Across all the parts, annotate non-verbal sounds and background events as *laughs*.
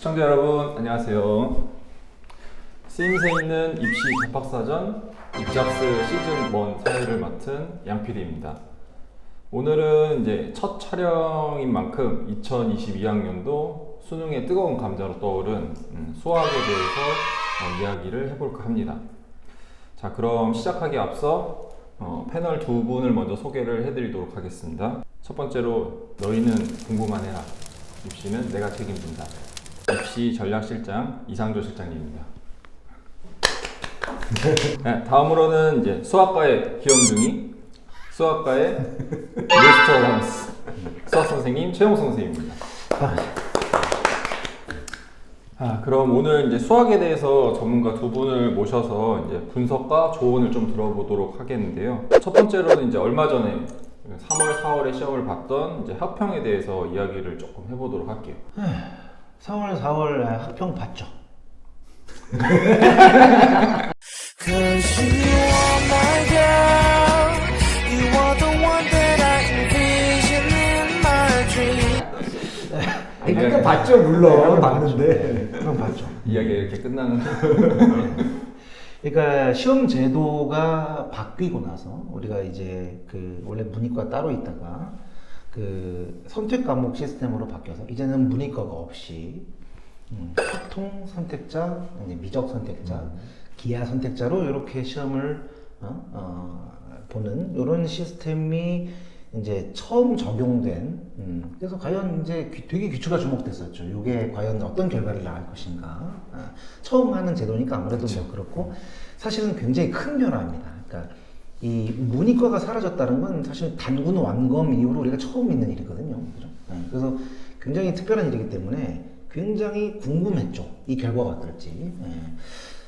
시청자 여러분 안녕하세요. 쓰임새 있는 입시 접학사전 입잡스 시즌 1 사회를 맡은 양PD입니다. 오늘은 이제 첫 촬영인 만큼 2022학년도 수능의 뜨거운 감자로 떠오른 음, 수학에 대해서 어, 이야기를 해볼까 합니다. 자, 그럼 시작하기 앞서 어, 패널 두 분을 먼저 소개를 해드리도록 하겠습니다. 첫 번째로 너희는 궁금한 해라. 입시는 내가 책임진다. 입시 전략실장 이상조 실장님입니다. *laughs* 네, 다음으로는 이제 수학과의 귀염둥이, 수학과의 노스터다무스 수학 선생님 최용성 선생님입니다. 아, 그럼 오늘 이제 수학에 대해서 전문가 두 분을 모셔서 이제 분석과 조언을 좀 들어보도록 하겠는데요. 첫 번째로는 이제 얼마 전에 3월, 4월에 시험을 봤던 이제 합평에 대해서 이야기를 조금 해보도록 할게요. 3월, 4월 학평 봤죠? Cause you are my girl. You are the one that I envision in my dream. 아니, 그때 봤죠, 물론. 봤는데. 그럼 봤죠. 이야기가 이렇게 끝나는 그러니까 시험 제도가 바뀌고 나서 우리가 이제 그 원래 문이과 따로 있다가 그 선택 과목 시스템으로 바뀌어서 이제는 문이과가 없이 음, 확통 선택자, 미적 선택자, 기하 선택자로 이렇게 시험을 어, 어, 보는 이런 시스템이 이제 처음 적용된 음, 그래서 과연 이제 귀- 되게 귀추가 주목됐었죠. 이게 과연 어떤 결과를 낳을 것인가. 아, 처음 하는 제도니까 아무래도 뭐 그렇고 사실은 굉장히 큰 변화입니다. 그러니까 이 문이과가 사라졌다는 건 사실 단군 완검 이후로 우리가 처음 있는 일이거든요. 네, 그래서 굉장히 특별한 일이기 때문에 굉장히 궁금했죠. 이 결과가 어떨지. 네.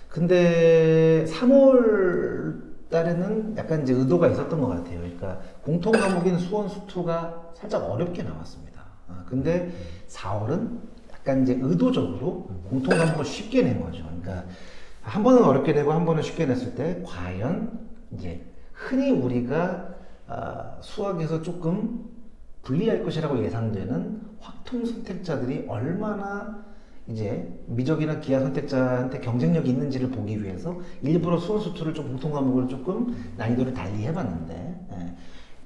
근데 3월 달에는 약간 이제 의도가 있었던 것 같아요. 그러니까 공통 과목인 수원 수투가 살짝 어렵게 나왔습니다. 아, 근데 4월은 약간 이제 의도적으로 공통 과목을 쉽게 낸 거죠. 그러니까 한 번은 어렵게 내고 한 번은 쉽게 냈을 때 과연 이제 흔히 우리가 아, 수학에서 조금 불리할 것이라고 예상되는 확통 선택자들이 얼마나 이제 미적이나 기하 선택자한테 경쟁력이 있는지를 보기 위해서 일부러 수원 수투를 좀 공통 과목을 조금 난이도를 달리 해봤는데 예.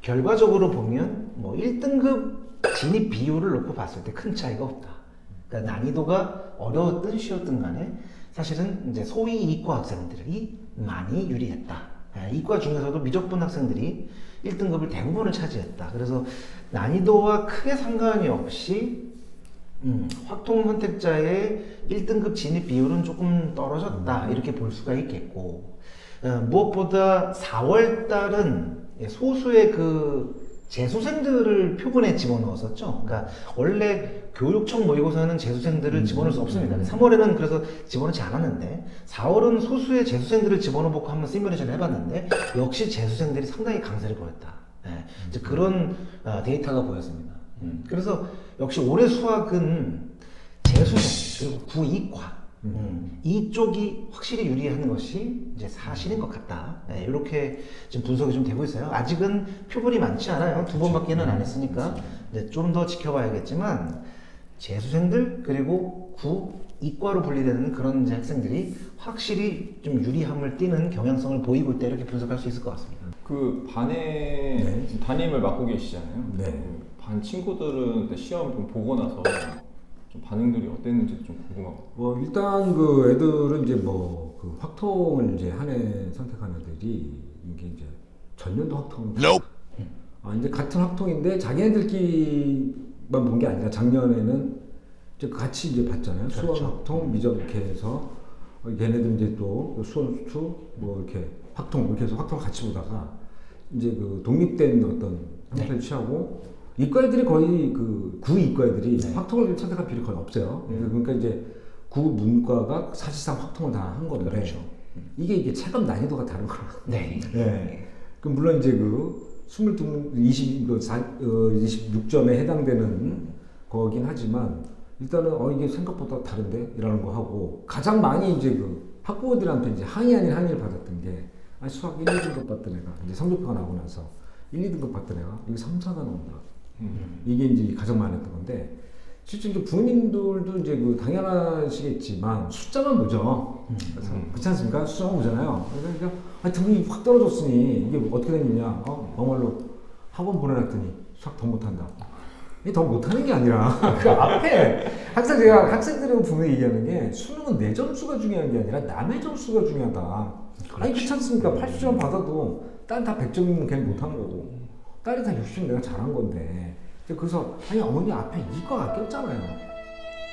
결과적으로 보면 뭐 1등급 진입 비율을 놓고 봤을 때 큰 차이가 없다. 그러니까 난이도가 어려웠든 쉬웠든 간에 사실은 이제 소위 이과 학생들이 많이 유리했다. 예, 이과 중에서도 미적분 학생들이 1등급을 대부분을 차지했다. 그래서 난이도와 크게 상관이 없이 음, 확통 선택자의 1등급 진입 비율은 조금 떨어졌다. 이렇게 볼 수가 있겠고, 어, 무엇보다 4월 달은 소수의 그 재수생들을 표본에 집어넣었었죠. 그러니까 원래 교육청 모의고사는 재수생들을 집어넣을 수 없습니다. 3월에는 그래서 집어넣지 않았는데 4월은 소수의 재수생들을 집어넣고 한번 시뮬레이션을 해봤는데 역시 재수생들이 상당히 강세를 보였다. 예, 이제 그런 어, 데이터가 보였습니다. 음, 그래서 역시 올해 수학은 재수생 그리고 구이과. 음, 이쪽이 확실히 유리한 것이 이제 사실인 것 같다. 네, 이렇게 지금 분석이 좀 되고 있어요. 아직은 표본이 많지 않아요. 두 번밖에는 안 했으니까. 좀 더 지켜봐야겠지만 재수생들 그리고 구 이과로 분리되는 그런 이제 학생들이 확실히 좀 유리함을 띠는 경향성을 보이고 있다 이렇게 분석할 수 있을 것 같습니다. 그 반에 지금 담임을 맡고 계시잖아요. 네. 그반 친구들은 시험 좀 보고 나서 좀 반응들이 어땠는지 좀 궁금하고. 뭐, 일단 그 애들은 이제 뭐, 그 확통을 이제 한 해 선택한 애들이 이게 이제 전년도 확통. 아, 이제 같은 확통인데 자기네들끼리만 본 게 아니라 작년에는 이제 같이 이제 봤잖아요. 수원 그렇죠. 확통, 미적 이렇게 해서 어, 얘네들 이제 또 수원 수투 뭐 이렇게 확통 이렇게 해서 확통 같이 보다가 이제 그 독립된 어떤 형태를 취하고 이과 애들이 거의 그 구 이과 애들이 확통을 선택한 비율이 거의 없어요. 그러니까 이제 구 문과가 사실상 확통을 다 한 건데 그렇죠. 이게 이게 체감 난이도가 다른 거라. 네. 네. 그 물론 이제 그 22, 20, 그 사, 어, 26점에 해당되는 거긴 하지만 일단은 어 이게 생각보다 다른데 이라는 거 하고 가장 많이 이제 그 학부모들한테 이제 항의 아닌 항의를 받았던 게 아니 수학 1, 2등급 받던 애가 이제 성적표가 나오고 나서 1, 2등급 받던 애가 이거 3, 4가 나온다. 이게 이제 가장 많았던 건데 실제 이제 부모님들도 이제 그 당연하시겠지만 숫자만 보죠. 그렇지 않습니까? 숫자만 보잖아요. 그러니까 아, 등이 확 떨어졌으니 이게 어떻게 됐느냐? 어? 정말로 학원 보내놨더니 수학 더 못한다. 이게 더 못하는 게 아니라 *laughs* 그 앞에 항상 제가 학생들하고 분명히 얘기하는 게 수능은 내 점수가 중요한 게 아니라 남의 점수가 중요하다. 아니 그렇지 않습니까? 80점 받아도 딸다 100점이면 걔는 못하는 거고 딸이 다 60점 내가 잘한 건데 그래서 아니 어머니 앞에 이과가 꼈잖아요.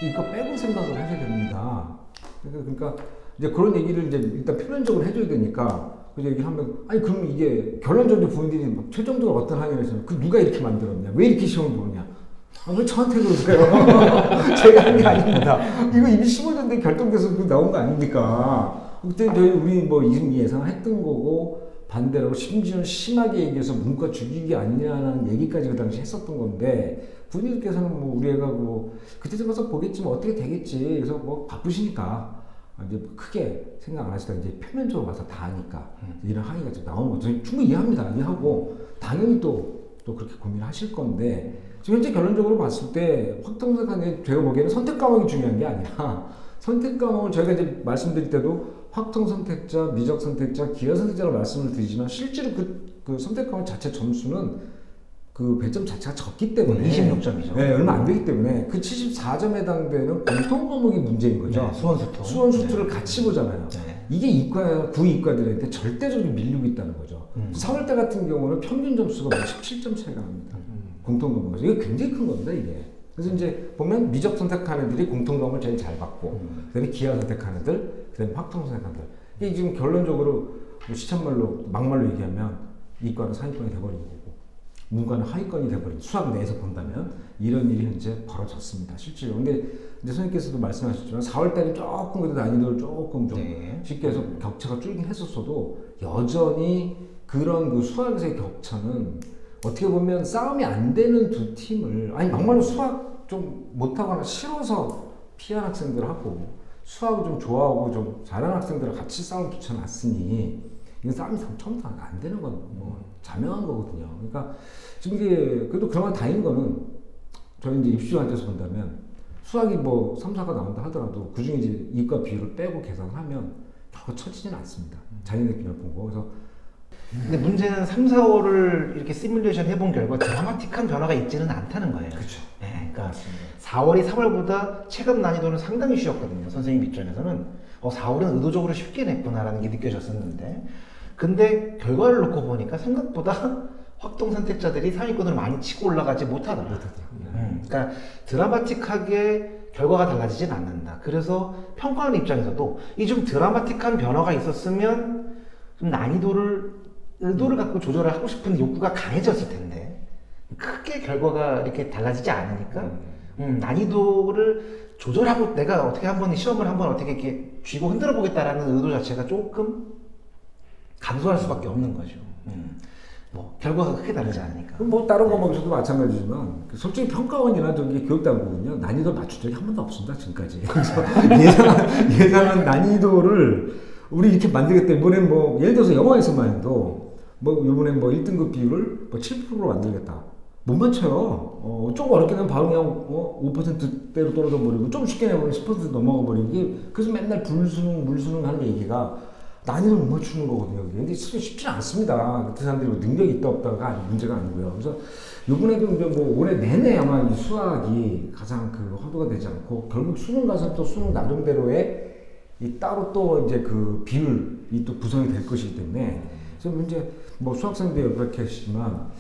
이거 빼고 생각을 하셔야 됩니다. 그러니까 그러니까 이제 그런 얘기를 이제 일단 표면적으로 해줘야 되니까 그 얘기를 하면 아니 그럼 이게 결론적으로 부모님들이 막 최종적으로 어떤 항의를 했으면 그 누가 이렇게 만들었냐 왜 이렇게 시험을 보느냐 아, 왜 저한테 그러세요? *laughs* 제가 한 게 아닙니다. 이거 이미 15년대 결정돼서 그 나온 거 아닙니까? 그때 저희 우리 뭐 예상했던 거고 반대로 심지어 심하게 얘기해서 문과 죽이기 아니냐는 얘기까지 그 당시 했었던 건데 부모님께서는 뭐 우리 애가 뭐 그때 가서 보겠지만 어떻게 되겠지 그래서 뭐 바쁘시니까 이제 크게 생각 안 하시다가 이제 표면적으로 와서 다 하니까 이런 항의가 좀 나온 거죠. 충분히 이해합니다. 이해하고 당연히 또, 또 그렇게 고민을 하실 건데 지금 현재 결론적으로 봤을 때 확통선택 제가 보기에는 선택 과목이 중요한 게 아니라 *laughs* 선택 과목을 저희가 이제 말씀드릴 때도 확통 선택자, 미적 선택자, 기하 선택자로 말씀을 드리지만 실제로 그, 그 선택 과목 자체 점수는 그 배점 자체가 적기 때문에 26점이죠. 네, 얼마 안 되기 때문에 그 74점에 해당되는 공통 과목이 문제인 거죠. 네, 수원수투. 수원 수투를 같이 보잖아요. 네. 이게 이과 구이과들한테 절대적으로 밀리고 있다는 거죠. 음. 4월달 같은 경우는 평균 점수가 17점 차이가 납니다. 공통 과목에서 이게 굉장히 큰 겁니다 이게. 그래서 이제 보면 미적 선택하는 애들이 공통 과목을 제일 잘 받고, 음. 그다음에 기하 선택하는 애들, 그다음에 확통 선택하는 애들. 이게 지금 결론적으로 뭐 시천말로 막말로 얘기하면 이과는 상위권이 돼버린 거고. 문과는 하위권이 돼버린 수학 내에서 본다면 이런 일이 현재 벌어졌습니다. 실제로. 근데 이제 선생님께서도 말씀하셨지만 4월달에 조금 그래도 난이도를 조금 좀 네. 쉽게 해서 격차가 줄긴 했었어도 여전히 그런 그 수학에서의 격차는 어떻게 보면 싸움이 안 되는 두 팀을 아니 막말로 수학 좀 못하거나 싫어서 피한 학생들 하고 수학을 좀 좋아하고 좀 잘하는 학생들을 같이 싸움 붙여놨으니 이건 싸움이 참 처음부터 안 되는 건뭐 자명한 거거든요. 그러니까 지금 이게 그래도 그나마 다행인 거는 저희 이제 입시 관점에서 본다면 수학이 뭐 3, 4가 나온다 하더라도 그 중에 이제 이과 비율을 빼고 계산하면 결코 처지지는 않습니다. 자기네 기준을 보고 그래서 근데 문제는 3, 4월을 이렇게 시뮬레이션 해본 결과 드라마틱한 변화가 있지는 않다는 거예요. 그렇죠. 네, 그러니까 4월이 3월보다 체감 난이도는 상당히 쉬웠거든요. 선생님 입장에서는 어, 4월은 의도적으로 쉽게 냈구나라는 게 느껴졌었는데 근데 결과를 놓고 보니까 생각보다 *laughs* 확동 선택자들이 상위권을 많이 치고 올라가지 못하더라. 음, 그러니까 드라마틱하게 결과가 달라지진 않는다. 그래서 평가하는 입장에서도 이 좀 드라마틱한 변화가 있었으면 좀 난이도를 의도를 갖고 조절을 하고 싶은 욕구가 강해졌을 텐데 크게 결과가 이렇게 달라지지 않으니까 음, 난이도를 조절하고 내가 어떻게 한번 시험을 한번 어떻게 이렇게 쥐고 흔들어 보겠다라는 의도 자체가 조금 감소할 수밖에 없는 거죠. 음. 뭐 결과가 크게 다르지 않으니까. 그럼 뭐 다른 과목에서도 마찬가지지만 그 솔직히 평가원이나 저기 교육당국은요 난이도 맞춘 적이 한 번도 없습니다 지금까지 *laughs* 예상한, 예상한 난이도를 우리 이렇게 만들겠다 이번에 뭐 예를 들어서 영어에서만 해도 뭐 이번에 뭐 1등급 비율을 뭐 7%로 만들겠다 못 맞춰요 어, 좀 어렵게 되면 바로 그냥 어, 5%대로 떨어져 버리고 좀 쉽게 내보면 10% 넘어가 버리고 그래서 맨날 불수능 물수능 하는 얘기가 난이도를 못 맞추는 거거든요. 그게. 근데 실제 쉽지 않습니다. 그 사람들이 뭐 능력이 있다 없다가 문제가 아니고요. 그래서 이번에도 이제 뭐 올해 내내 아마 이 수학이 가장 그 화두가 되지 않고 결국 수능 가서 또 수능 나름대로의 이 따로 또 이제 그 비율이 또 구성이 될 것이기 때문에 그래서 이제 뭐 수학생들 이렇게 하시지만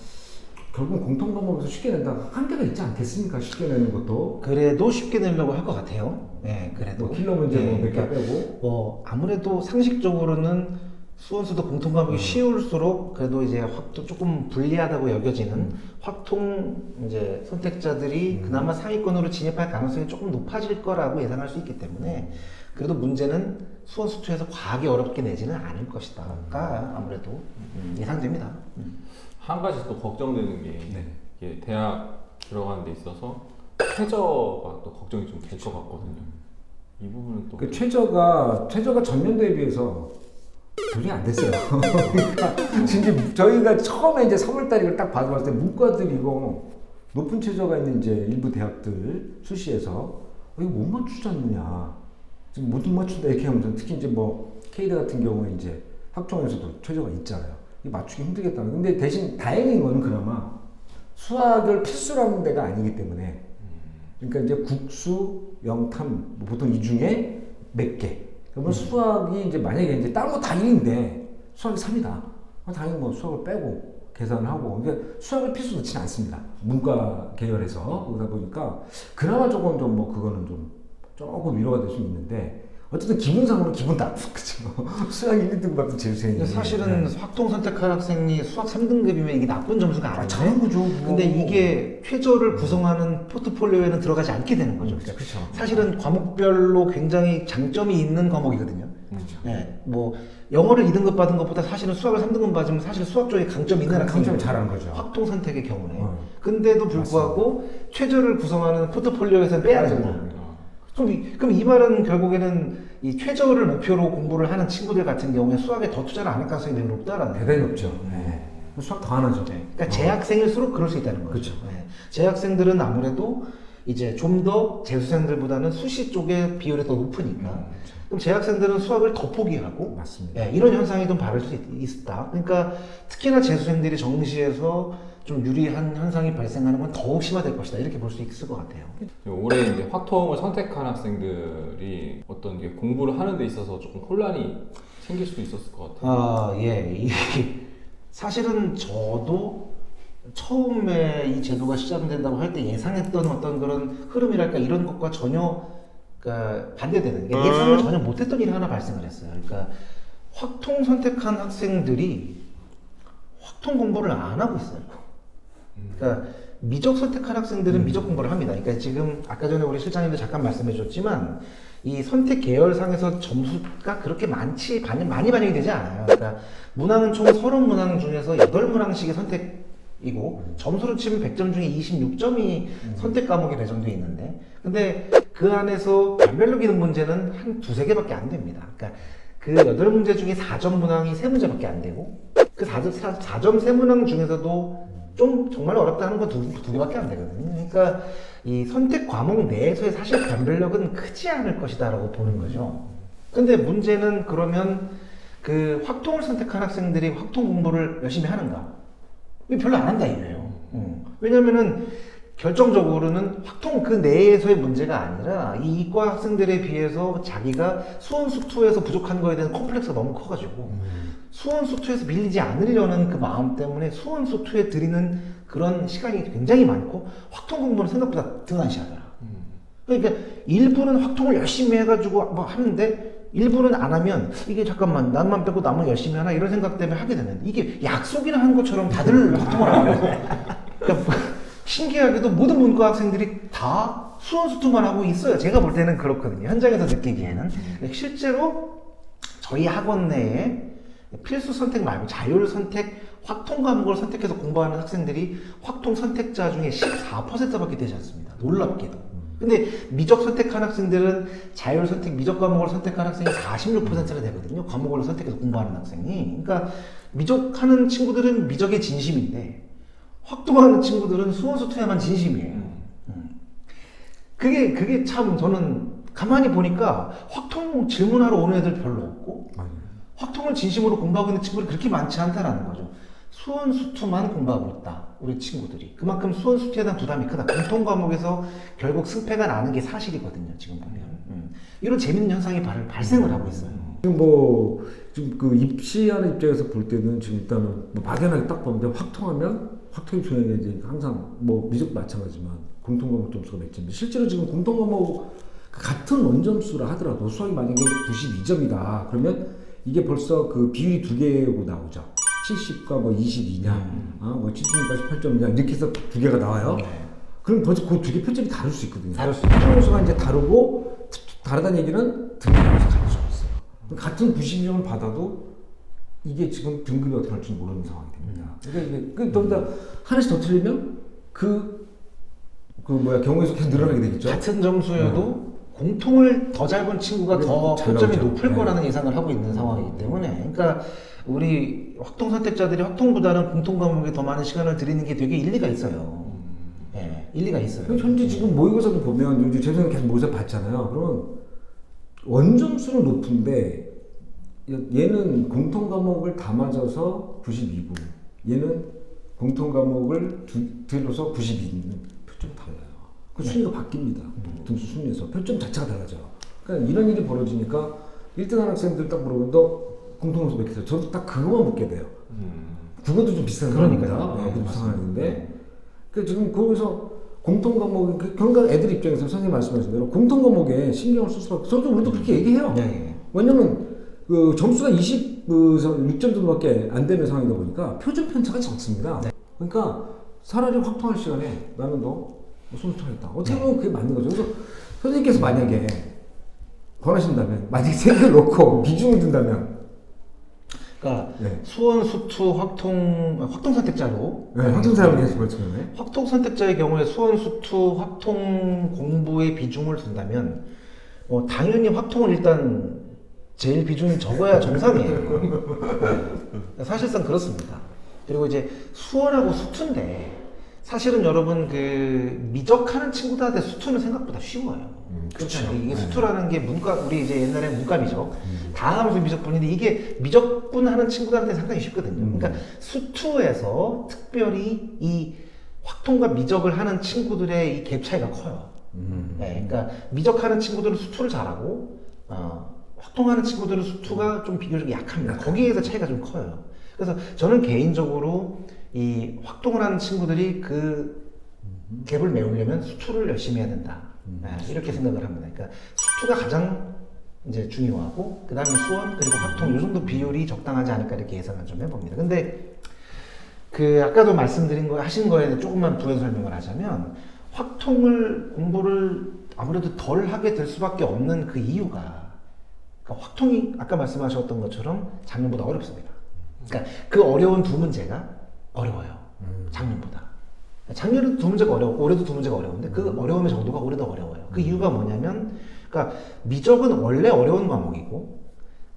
결국 공통 과목에서 쉽게 낸다 한계가 있지 않겠습니까? 쉽게 내는 것도 그래도 쉽게 내려고 할 것 같아요. 네, 그래도. 뭐 킬러 문제 네, 뭐몇개 그러니까 빼고 뭐 아무래도 상식적으로는 수원수도 공통 음. 과목이 쉬울수록 그래도 이제 확통 조금 불리하다고 여겨지는 음. 확통 이제 선택자들이 그나마 상위권으로 진입할 가능성이 조금 높아질 거라고 예상할 수 있기 때문에 그래도 문제는 수원수투에서 과하게 어렵게 내지는 않을 것이다 가 아무래도 음, 예상됩니다. 음. 한 가지 또 걱정되는 게 네. 이게 대학 들어가는 데 있어서 최저가 또 걱정이 좀 될 것 같거든요. 이 부분은 또 그 최저가 최저가 전년도에 비해서 조정이 안 됐어요. *laughs* 그러니까 지금 저희가 처음에 이제 3월달 이걸 딱 받아봤을 때 문과들이고 높은 최저가 있는 이제 일부 대학들 수시에서 어, 이거 못 맞추지 않느냐 지금 못 맞춘다 이렇게 하면 특히 이제 뭐 K대 같은 경우에 이제 학종에서도 최저가 있잖아요. 이 맞추기 힘들겠다. 근데 대신 다행인 거는 그나마 수학을 필수로 하는 데가 아니기 때문에 그러니까 이제 국수, 영탐 뭐 보통 이 중에 몇 개. 그러면 수학이 이제 만약에 이제 다른 거다 1인데 수학이 3이다. 당연히 뭐 수학을 빼고 계산을 하고 그러니까 수학을 필수 넣지는 않습니다. 문과 계열에서 그러다 보니까 그나마 조금 좀 뭐 그거는 좀 조금 위로가 될 수 있는데 어쨌든 기분상으로 기분 나쁘죠. *laughs* 수학 1, 2등 받은 재수생이 사실은 확통 선택한 학생이 수학 3등급이면 이게 나쁜 점수가 아, 아닌데 잘한 거죠. 근데 이게 최저를 구성하는 포트폴리오에는 들어가지 않게 되는 거죠. 그렇죠. 그렇죠. 사실은 과목별로 굉장히 장점이 있는 과목이거든요. 그렇죠. 네, 뭐 영어를 2등급 받은 것보다 사실은 수학을 3등급 받으면 사실 수학 쪽에 강점이 있는 강점을 학생이 잘하는 거죠. 확통 선택의 경우는. 어. 근데도 불구하고 최저를 구성하는 포트폴리오에서는 빼야 된다. 아, 그럼 이, 그럼 이 말은 결국에는 이 최저를 목표로 공부를 하는 친구들 같은 경우에 수학에 더 투자를 안 할 가능성이 매우 높다라는 대단히 높죠. 네. 수학 더 안 하죠. 그러니까 재학생일수록 그럴 수 있다는 거죠. 그렇죠. 네. 재학생들은 아무래도 이제 좀 더 재수생들보다는 수시 쪽의 비율이 더 높으니까. 그럼 재학생들은 수학을 더 포기하고 맞습니다. 예, 이런 현상이 좀 발生수 있, 있다. 그러니까 특히나 재수생들이 정시에서 좀 유리한 현상이 발생하는 건 더욱 심화될 것이다. 이렇게 볼 수 있을 것 같아요. 올해 이제 화통을 선택한 학생들이 어떤 게 공부를 하는 데 있어서 조금 혼란이 생길 수도 있었을 것 같아요. 아, 예. 이, *laughs* 사실은 저도 처음에 이 제도가 시작된다고 할 때 예상했던 어떤 그런 흐름이랄까 이런 것과 전혀 그러니까 반대되는 게 예상을 전혀 못했던 일이 하나 발생을 했어요. 그러니까 확통 선택한 학생들이 확통 공부를 안 하고 있어요. 그러니까 미적 선택한 학생들은 미적 공부를 합니다. 그러니까 지금 아까 전에 우리 실장님도 잠깐 말씀해 주셨지만 이 선택 계열상에서 점수가 그렇게 많지 반영, 많이 반영이 되지 않아요. 그러니까 문항은 총 30문항 중에서 8문항씩의 선택이고 점수로 치면 100점 중에 26점이 선택 과목에 배정돼 있는데 근데 그 안에서 변별력 있는 문제는 한 두세 개밖에 안 됩니다. 그러니까 그 8문제 중에 4점 문항이 3문제밖에 안 되고 그 4점, 4점 3문항 중에서도 좀 정말 어렵다 하는 건 두, 두 개밖에 안 되거든요. 그러니까 이 선택 과목 내에서의 사실 변별력은 크지 않을 것이다라고 보는 거죠. 근데 문제는 그러면 그 확통을 선택한 학생들이 확통 공부를 열심히 하는가? 별로 안 한다 이거예요. 음. 왜냐면은 결정적으로는 확통 그 내에서의 문제가 아니라 이 이과 학생들에 비해서 자기가 수원 수투에서 부족한 거에 대한 컴플렉스가 너무 커가지고 수원 수투에서 밀리지 않으려는 그 마음 때문에 수원 수투에 들이는 그런 시간이 굉장히 많고 확통 공부는 생각보다 등한시하더라. 그러니까 일부는 확통을 열심히 해가지고 막 하는데 일부는 안 하면 이게 잠깐만 남만 빼고 남은 열심히 하나 이런 생각 때문에 하게 되는데 이게 약속이나 한 것처럼 다들 *laughs* 확통을 안 해요. 그러니까 신기하게도 모든 문과 학생들이 다 수원 수투만 하고 있어요. 제가 볼 때는 그렇거든요. 현장에서 느끼기에는 실제로 저희 학원 내에 필수 선택 말고 자율 선택 확통 과목을 선택해서 공부하는 학생들이 확통 선택자 중에 14%밖에 되지 않습니다. 놀랍게도. 근데 미적 선택한 학생들은 자율 선택 미적 과목을 선택한 학생이 46%가 되거든요. 과목을 선택해서 공부하는 학생이. 그러니까 미적하는 친구들은 미적의 진심인데 확통하는 친구들은 수원수투에만 진심이에요. 음. 그게 그게 참 저는 가만히 보니까 확통 질문하러 오는 애들 별로 없고 맞아요. 확통을 진심으로 공부하고 있는 친구들이 그렇게 많지 않다라는 거죠. 수원 수투만 공부하고 있다. 우리 친구들이. 그만큼 수원 수투에 대한 부담이 크다. 공통 과목에서 결국 승패가 나는 게 사실이거든요. 지금 보면. 음. 이런 재밌는 현상이 발, 발생을 하고 있어요. 지금 뭐 지금 그 입시하는 입장에서 볼 때는 지금 일단은 뭐 막연하게 딱 보면 확통하면 확통이 게 이제 항상 뭐 미적도 마찬가지지만 공통 과목 점수가 몇 점인데 실제로 지금 공통 과목 같은 원점수라 하더라도 수학이 만약에 92점이다 그러면 이게 벌써 그 비율이 두 개고 나오죠. 70과 뭐 22냐 아, 뭐 70과 18점이냐 이렇게 해서 두 개가 나와요. 그럼 벌써 그 두 개 표점이 다를 수 있거든요. 다를 수 있죠. 점수가 이제 다르고 다르다는 얘기는 등급이 다를 수가 있어요. 같은 92점을 받아도 이게 지금 등급이 어떻게 할지 모르는 상황이 됩니다. 그러니까 이게 그 더군다나 하나씩 더 틀리면 그, 그 뭐야 경우의 수 계속 늘어나게 되겠죠. 같은 점수여도 공통을 더 잘 본 친구가 더잘 나오죠. 높을 네. 거라는 예상을 하고 있는 상황이기 때문에 그러니까 우리 확통 선택자들이 확통보다는 공통 과목에 더 많은 시간을 들이는 게 되게 일리가 있어요. 예. 일리가 있어요. 그 현재 지금 모의고사도 보면 요즘 재수생 계속 모의고사 봤잖아요. 그러면 원점수는 높은데 얘는 공통 과목을 다 맞아서 92고 얘는 공통 과목을 두, 들어서 92는 표점 달라요. 그 순위가 바뀝니다. 등수 순위에서 표점 자체가 달라져요. 그러니까 이런 일이 벌어지니까 1등한 학생들 딱 물어보면 너 공통점수 몇 개세요? 저도 딱 그것만 묻게 돼요. 음. 그것도 좀 비슷한 그러니까요. 네, 네, 그 맞습니다. 상황인데 그 지금 거기서 공통 과목 그 그러니까 애들 입장에서 선생님 말씀하신 대로 공통 과목에 신경을 쓸 수밖에. 저도 우리도 그렇게 얘기해요. 네, 네. 왜냐면 그 점수가 26점 정도밖에 안 되는 상황이다 보니까 표준 편차가 적습니다. 그러니까 차라리 확통할 시간에 나는 너 손수하겠다. 어떻게 보면 그게 맞는 거죠. 그래서 선생님께서 만약에 권하신다면 만약에 세 개를 놓고 비중을 둔다면 그러니까 네. 수원, 수투, 확통, 확통 선택자로 네, 확정사를 계속 벌치네. 확통 선택자의 경우에 수원, 수투, 확통 공부의 비중을 둔다면 어, 당연히 확통은 일단 제일 비중이 적어야 정상이에요. *laughs* 네. 사실상 그렇습니다. 그리고 이제 수원하고 수투인데 사실은 여러분 그 미적하는 친구들한테 수투는 생각보다 쉬워요. 그렇죠. 이게 수투라는 게 문과 우리 이제 옛날에 문과 미적 다 하면서 미적분인데 이게 미적분 하는 친구들한테 상당히 쉽거든요. 그러니까 수투에서 특별히 이 확통과 미적을 하는 친구들의 이 갭 차이가 커요. 네, 그러니까 미적하는 친구들은 수투를 잘하고 어, 확통하는 친구들은 수투가 좀 비교적 약합니다. 거기에서 차이가 좀 커요. 그래서 저는 개인적으로 이 확통을 하는 친구들이 그 갭을 메우려면 수투를 열심히 해야 된다. 네, 이렇게 생각을 합니다. 그러니까 수투가 가장 이제 중요하고 그 다음에 수원 그리고 확통 이 정도 비율이 적당하지 않을까 이렇게 예상을 좀 해봅니다. 근데 그 아까도 말씀드린 거 하신 거에 조금만 부연 설명을 하자면 확통을 공부를 아무래도 덜 하게 될 수밖에 없는 그 이유가 그러니까 확통이 아까 말씀하셨던 것처럼 작년보다 어렵습니다. 그러니까 그 어려운 두 문제가 어려워요. 작년보다. 작년에도 두 문제가 어려워, 올해도 두 문제가 어려운데 그 어려움의 정도가 올해도 어려워요. 그 이유가 뭐냐면, 그러니까 미적은 원래 어려운 과목이고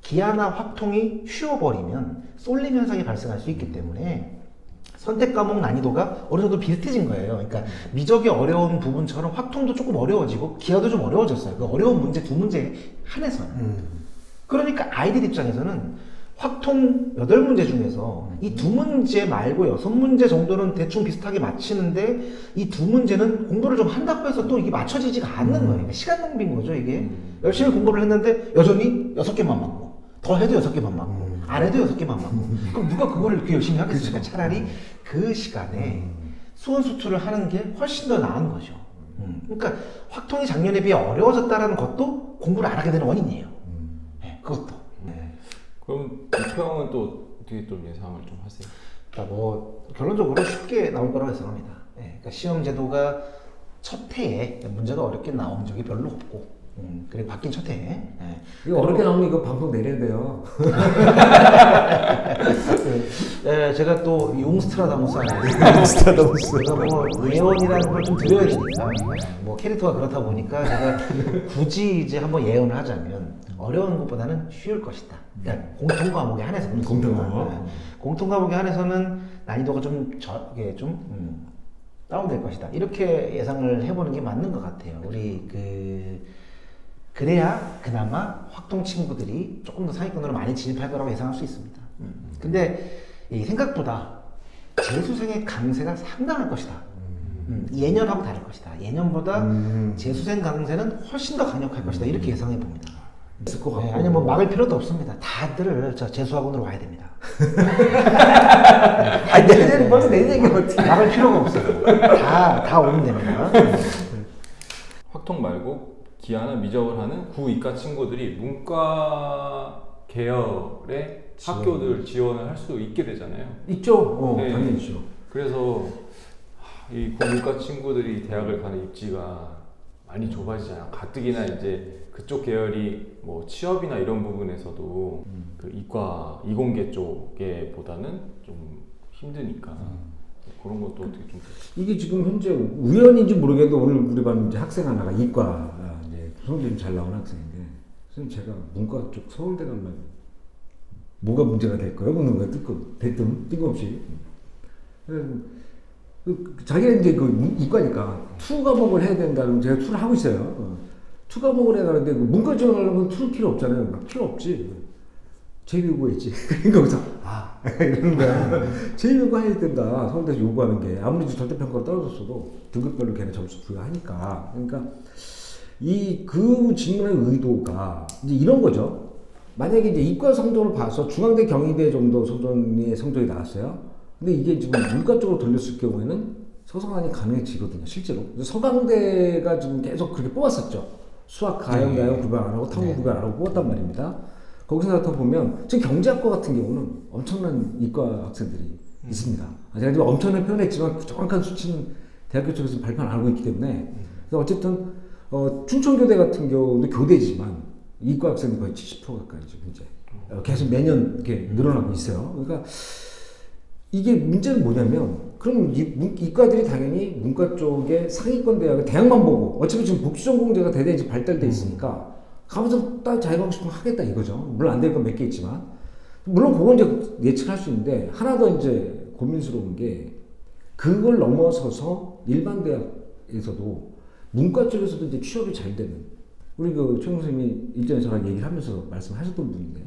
기하나 확통이 쉬워버리면 쏠림 현상이 발생할 수 있기 때문에 선택 과목 난이도가 어느 정도 비슷해진 거예요. 그러니까 미적이 어려운 부분처럼 확통도 조금 어려워지고 기하도 좀 어려워졌어요. 그 어려운 문제 두 문제에 한해서는. 그러니까 아이들 입장에서는 확통 8문제 중에서 이 두 문제 말고 여섯 문제 정도는 대충 비슷하게 맞히는데 이 두 문제는 공부를 좀 한다고 해서 또 이게 맞춰지지가 않는 거예요. 그러니까 시간 낭비인 거죠, 이게. 열심히 공부를 했는데 여전히 여섯 개만 맞고 더 해도 여섯 개만 맞고 안 해도 여섯 개만 맞고 그럼 누가 그거를 이렇게 열심히 하겠습니까? 차라리 그 시간에 수원 수투를 하는 게 훨씬 더 나은 거죠. 음. 그러니까 확통이 작년에 비해 어려워졌다는 것도 공부를 안 하게 되는 원인이에요. 네, 그것도. 네. 그럼 이표형은 또 어떻게 좀 예상을 좀 하세요? 그러니까 뭐 결론적으로 쉽게 나올 거라고 예상합니다. 네, 그러니까 시험 제도가 첫 해에 문제가 어렵게 나온 적이 별로 없고, 음, 그리고 바뀐 첫 해에. 네. 이거 어렵게 나오면 이거 방송 내려야 돼요. 네, *laughs* 제가 또 용스트라다무스 아니에요? 용스트라다무스. 뭐 예언이라는 걸 좀 드려야 되니까. 뭐 캐릭터가 그렇다 보니까 제가 굳이 이제 한번 예언을 하자면 어려운 것보다는 쉬울 것이다. 그러니까 공통 과목에 한해서는 공통 과목? 네. 공통 과목에 한해서는 난이도가 좀 저게 좀 음, 다운될 것이다. 이렇게 예상을 해보는 게 맞는 것 같아요. 우리 그 그래야 그나마 확통 친구들이 조금 더 상위권으로 많이 진입할 거라고 예상할 수 있습니다. 음. 근데 이 생각보다 재수생의 강세가 상당할 것이다. 음, 예년하고 다를 것이다. 예년보다 음. 재수생 강세는 훨씬 더 강력할 것이다. 이렇게 예상해 봅니다. 있을 것 같고. 네, 아니 뭐 막을 필요도 없습니다. 다들 저 재수학원으로 와야 됩니다. *laughs* 아니, 내년에 벌써 내년이 어떻게. 막을 필요가 없어요. 다다 오면 됩니다. *laughs* 확통 말고 기하나 미적을 하는 구이과 친구들이 문과 계열의 학교들 지원을 할 수 있게 되잖아요. 있죠? 어, 네. 당연히 있죠. 그래서 하, 이 구문과 친구들이 대학을 가는 입지가 많이 좁아지잖아요. 가뜩이나 이제 그쪽 계열이 뭐 취업이나 이런 부분에서도 그 이과 이공계 쪽에 보다는 좀 힘드니까 그런 것도 어떻게 좀 이게 지금 현재 우연인지 모르겠는데 오늘 우리 반 이제 학생 하나가 이과 아, 이제 성적이 잘 나온 학생인데 선생님 제가 문과 쪽 서울대 가면 뭐가 문제가 될까요? 묻는 거예요. 뜨끔 대뜸 뜬금없이. 그래서 그, 자기는 이제 그 문- 이과니까 투 과목을 해야 된다는 제가 투를 하고 있어요. 어. 투 과목을 해야 하는데 그 문과 지원하려면 투는 필요 없잖아요. 막 필요 없지. 제일요구 했지. *laughs* 그러니까 거기서 아 *laughs* 이러는 거야. 제일요구 해야 된다. 서울대에서 요구하는 게 아무리 절대평가가 떨어졌어도 등급별로 걔네 점수 부여하니까. 그러니까 이 그 질문의 의도가 이제 이런 거죠. 만약에 이제 이과 성적을 봐서 중앙대 경희대 정도 수준의 성적이 나왔어요. 근데 이게 지금 문과 쪽으로 돌렸을 경우에는 서성안이 가능해지거든요, 실제로. 서강대가 지금 계속 그렇게 뽑았었죠. 수학, 가형, 네. 나형 구별 안 하고 탐구 네. 구별 안 하고 뽑았단 말입니다. 거기서 나타 보면 지금 경제학과 같은 경우는 엄청난 이과 학생들이 음. 있습니다. 아, 제가 지금 엄청난 표현했지만 그 정확한 수치는 대학교 쪽에서 발표를 안 하고 있기 때문에 그래서 어쨌든 어, 춘천교대 같은 경우도 교대지만 이과 학생이 거의 70% 가까이 지금 현재 어, 계속 매년 이렇게 늘어나고 있어요. 그러니까 이게 문제는 뭐냐면 그럼 이, 문- 이과들이 당연히 문과 쪽에 상위권 대학을 대학만 보고 어차피 지금 복수전공제가 대대적으로 발달돼 있으니까 가면서 딱 자기가 하고 거 하겠다 이거죠. 물론 안 될 건 몇 개 있지만 물론 그건 이제 예측할 수 있는데 하나 더 이제 고민스러운 게 그걸 넘어서서 일반 대학에서도 문과 쪽에서도 이제 취업이 잘 되는 우리 그 최영 선생님이 일전에 저랑 얘기를 하면서 말씀하셨던 분인데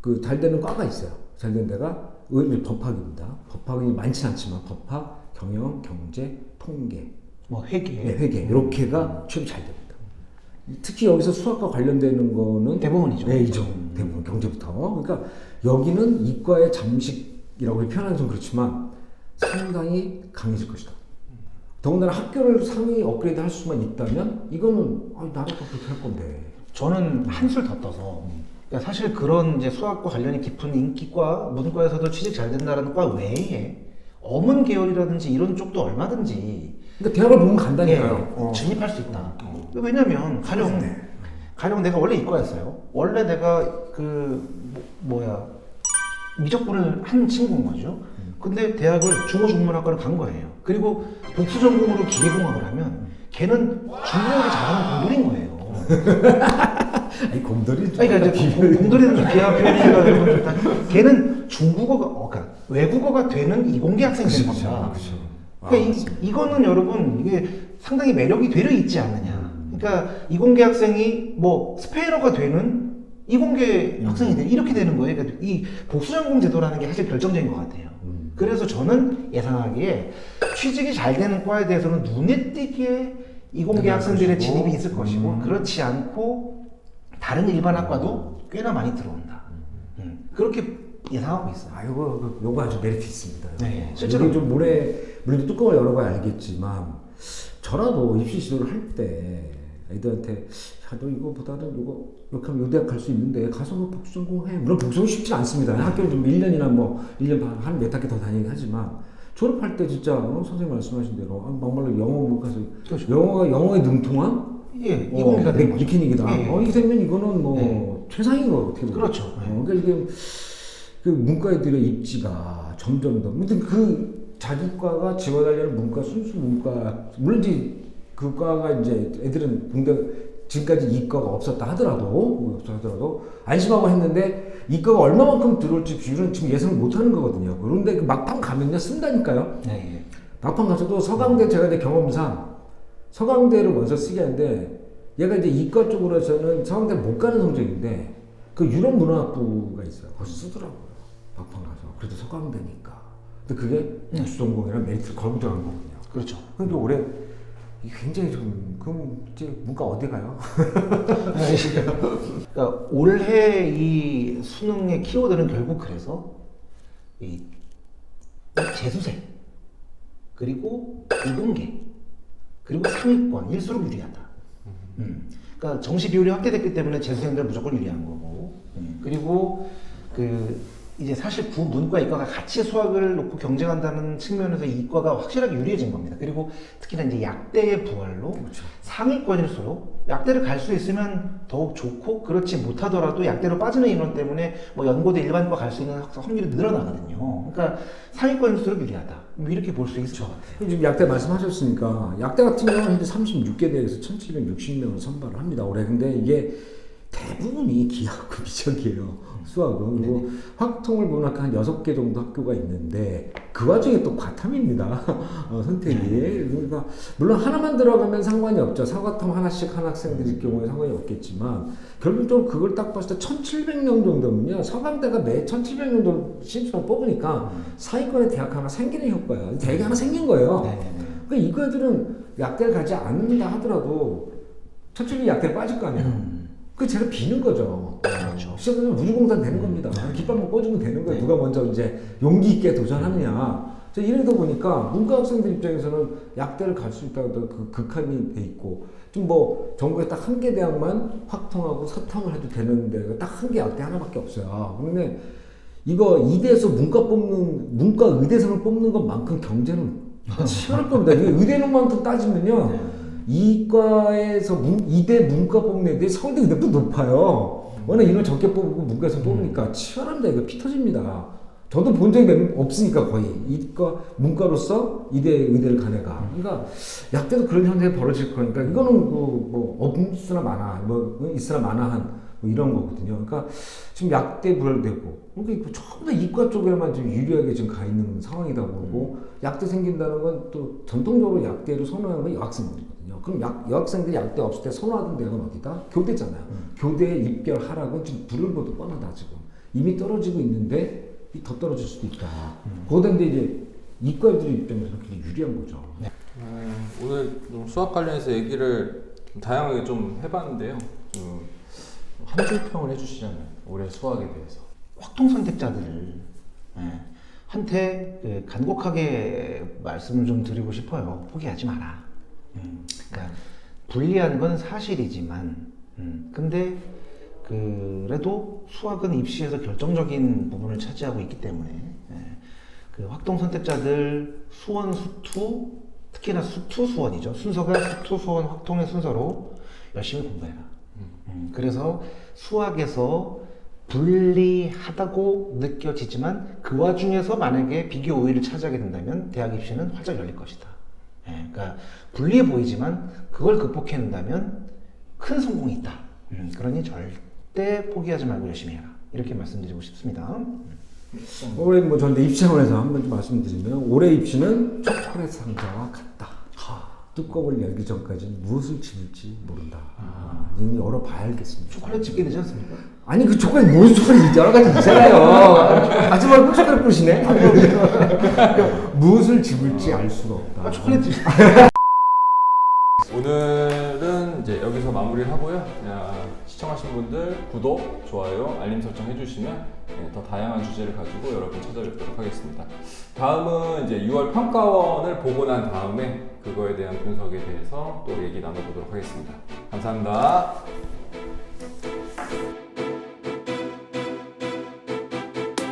그 잘 되는 과가 있어요. 잘 되는 데가 의료 법학입니다. 법학이 많진 않지만 법학, 경영, 경제, 통계, 뭐 회계, 네, 회계 이렇게가 취업이 잘 됩니다. 특히 여기서 수학과 관련되는 거는 대부분이죠. 네, 이죠. 대부분 경제부터. 그러니까 여기는 이과의 잠식이라고 표현하는 좀 그렇지만 상당히 강해질 것이다. 더군다나 학교를 상위 업그레이드 할 수만 있다면 이거는 아, 나라가 그렇게 할 건데. 저는 한술 더 떠서 그러니까 사실 그런 이제 수학과 관련이 깊은 인기과 문과에서도 취직 잘 된다라는 과 외에 어문 계열이라든지 이런 쪽도 얼마든지 그러니까 대학을 보면 간다니까요. 예, 어. 진입할 수 있다. 왜냐면 가령 가령 내가 원래 이과였어요. 원래 내가 그 뭐, 야 미적분을 한 친구인 거죠. 근데 대학을 중어중문학과를 간 거예요. 그리고 복수 전공으로 기계공학을 하면 걔는 중국어를 잘하는 공돌인 거예요. *laughs* 아니 곰돌이 좀 그러니까 이제 공- 공돌이는 좀 비하 건 좋다. 걔는 중국어가, 어, 그러니까 외국어가 되는 이공계 학생이 되는 겁니다. 그렇죠. 그러니까 이, 이거는 여러분 이게 상당히 매력이 되려 있지 않느냐. 그러니까 이공계 학생이 뭐 스페인어가 되는 이공계 학생이 되 이렇게 되는 거예요. 그러니까 이 복수전공 제도라는 게 사실 결정적인 것 같아요. 그래서 저는 예상하기에 취직이 잘 되는 과에 대해서는 눈에 띄게 이공계 학생들의. 진입이 있을 것이고 음. 그렇지 않고 다른 일반 학과도 꽤나 많이 들어온다. 음. 그렇게 예상하고 있어요. 아, 요거, 요거 아주 메리트 있습니다. 네, 실제로 실제로- 좀 모래, 물론 뚜껑을 열어봐야 알겠지만, 저라도 입시 지도를 할 때, 애들한테, 야, 너 이거보다는 이거, 이렇게 하면 요 대학 갈 수 있는데, 가서 뭐 복수 전공 해. 물론 복수는 쉽지 않습니다. 학교를 좀 1년이나 뭐, 1년 반, 한몇 학기 더 다니긴 하지만, 졸업할 때 진짜, 어, 선생님 말씀하신 대로, 아, 막말로 영어 못 가서, 그렇죠. 영어가, 영어에 능통한? 예, 어, 이공계가 되는 거죠. 메케닉이다. 예. 어, 이게 되면 이거는 뭐, 네. 최상인 거 어떻게 보면. 그렇죠. 어, 그러니까 이게 그 문과 애들의 입지가 점점 더, 아무튼 그 자기과가 지원하려는 문과, 순수 문과, 물론 이제 그 과가 이제 애들은 공대, 지금까지 이과가 없었다 하더라도, 뭐 없었다 하더라도, 안심하고 했는데, 이과가 얼마만큼 들어올지 비율은 지금 예상을 못 하는 거거든요. 그런데 그 막판 가면요, 쓴다니까요. 네, 예. 막판 가서도 서강대 제가 내 경험상 서강대를 먼저 쓰게 하는데 얘가 이제 이과 쪽으로 해서는 서강대 못 가는 성적인데 그 유럽 문화학부가 있어요. 거기서 쓰더라고요. 막판 가서. 그래도 서강대니까. 근데 그게 복수 전공이랑 메리트를 걸고 들어간 거거든요. 그렇죠. 그러니까 올해 굉장히 좀 그럼 이제 문과 어디 가요? *laughs* 그러니까 올해 이 수능의 키워드는 결국 그래서 이 재수생 그리고 이공계 그리고 상위권 일수록 유리하다. 음. 그러니까 정시 비율이 확대됐기 때문에 재수생들 무조건 유리한 거고 음. 그리고 그 이제 사실 구 문과 이과가 같이 수학을 놓고 경쟁한다는 측면에서 이과가 확실하게 유리해진 겁니다. 그리고 특히나 이제 약대의 부활로 상위권일수록 약대를 갈 수 있으면 더욱 좋고 그렇지 못하더라도 약대로 빠지는 인원 때문에 뭐 연고대 일반과 갈 수 있는 확률이 늘어나거든요. 그러니까 상위권일수록 유리하다. 뭐 이렇게 볼 수 있을 것 같아요. 지금 약대 말씀하셨으니까 약대 같은 경우는 현재 36개 대에서 1,760명을 선발을 합니다 올해 근데 이게 대부분이 기하고 미적이에요. 수학은 그리고 확통을 보면 한 여섯 개 정도 학교가 있는데 그 와중에 또 과탐입니다. *laughs* 어, 선택이 그러니까 물론 하나만 들어가면 상관이 없죠. 사과탐 하나씩 한 학생들일 경우에 상관이 없겠지만 결국적으로 그걸 딱 봤을 때 1,700명 정도면요. 서강대가 매 1,700명 정도 신입생을 뽑으니까 상위권의 대학 하나 생기는 효과야. 대학이 하나 생긴 거예요. 네네네. 그러니까 이거들은 약대를 가지 않는다 하더라도 천천히 약대를 빠질 거 아니에요. 음. 그 제가 비는 거죠. 그렇죠. 시험은 우주공산 되는 겁니다. 깃발만 꽂으면 되는 거예요. 누가 먼저 이제 용기 있게 도전하느냐. 저 이러다 보니까 문과 학생들 입장에서는 약대를 갈 수 있다고 그 극한이 돼 있고 좀 뭐 전국에 딱 한 개 대학만 확통하고 사탐을 해도 되는 데가 딱 한 개 약대 하나밖에 없어요. 그런데 이거 이대에서 문과 뽑는 문과 의대생을 뽑는 것만큼 경제는 *laughs* 치열할 겁니다. 이게 의대능만큼 따지면요. 이과에서 문, 이대 문과 뽑는 애들이 서울대 의대보다 높아요. 워낙 인원 적게 뽑고 문과에서 뽑으니까 치열합니다. 이거 피 터집니다. 저도 본 적이 몇- 없으니까 거의 이과 문과로서 이대 의대를 간 애가 그러니까 약대도 그런 현상이 벌어질 거니까 이거는 그뭐 없으나 마나 뭐 있으나 마나한 뭐 이런 거거든요. 그러니까 지금 약대 불되고 그러니까 전부 다 이과 쪽에만 좀 유리하게 지금 가 있는 상황이다 보고 약대 생긴다는 건 또 전통적으로 약대를 선호하는 건 여학생들이거든요. 그럼 약, 여학생들이 약대 없을 때 선호하던 대학은 어디다? 교대잖아요. 교대에 입결 하라고 지금 불을 보도 뻔하다 지금 이미 떨어지고 있는데 이더 떨어질 수도 있다. 거기다 이제 이제 이과들 입장에서는 굉장히 유리한 거죠. 음, 오늘 좀 수학 관련해서 얘기를 좀 다양하게 좀 해봤는데요. 좀한줄 평을 해주시자면 올해 수학에 대해서. 확통 선택자들을 예, 한테 그 간곡하게 말씀을 좀 드리고 싶어요. 포기하지 마라. 음, 그러니까 불리한 건 사실이지만, 음, 근데 그래도 수학은 입시에서 결정적인 부분을 차지하고 있기 때문에 예, 그 확통 선택자들 수원 수투 특히나 수투 수원이죠. 순서가 수투 수원 확통의 순서로 열심히 공부해라. 음, 그래서 수학에서 불리하다고 느껴지지만 그 와중에서 만약에 비교 5위를 차지하게 된다면 대학 입시는 활짝 열릴 것이다. 예, 그러니까 불리해 보이지만 그걸 극복해낸다면 큰 성공이 있다. 음, 그러니 절대 포기하지 말고 열심히 해라. 이렇게 말씀드리고 싶습니다. 올해 뭐 저한테 입시원에서 한번 좀 말씀드리면 올해 입시는 초콜릿 상자와 같다. 뚜껑을 열기 전까지는 무엇을 집을지 모른다. 아, 이건 열어봐야 알겠습니다. 초콜릿 집게 되지 않습니까? 아니 그 초콜릿 무슨 초콜릿 여러 가지 있잖아요. 하지 말고 초콜릿 뿌시네. 그러니까 무엇을 집을지 알 수가 없다. 아, 초콜릿 집. *laughs* 오늘은 이제 여기서 마무리를 하고요. 그냥 시청하신 분들 구독, 좋아요, 알림 설정 해주시면 예, 더 다양한 주제를 가지고 여러분 찾아뵙도록 하겠습니다. 다음은 이제 6월 평가원을 보고 난 다음에 그거에 대한 분석에 대해서 또 얘기 나눠보도록 하겠습니다. 감사합니다.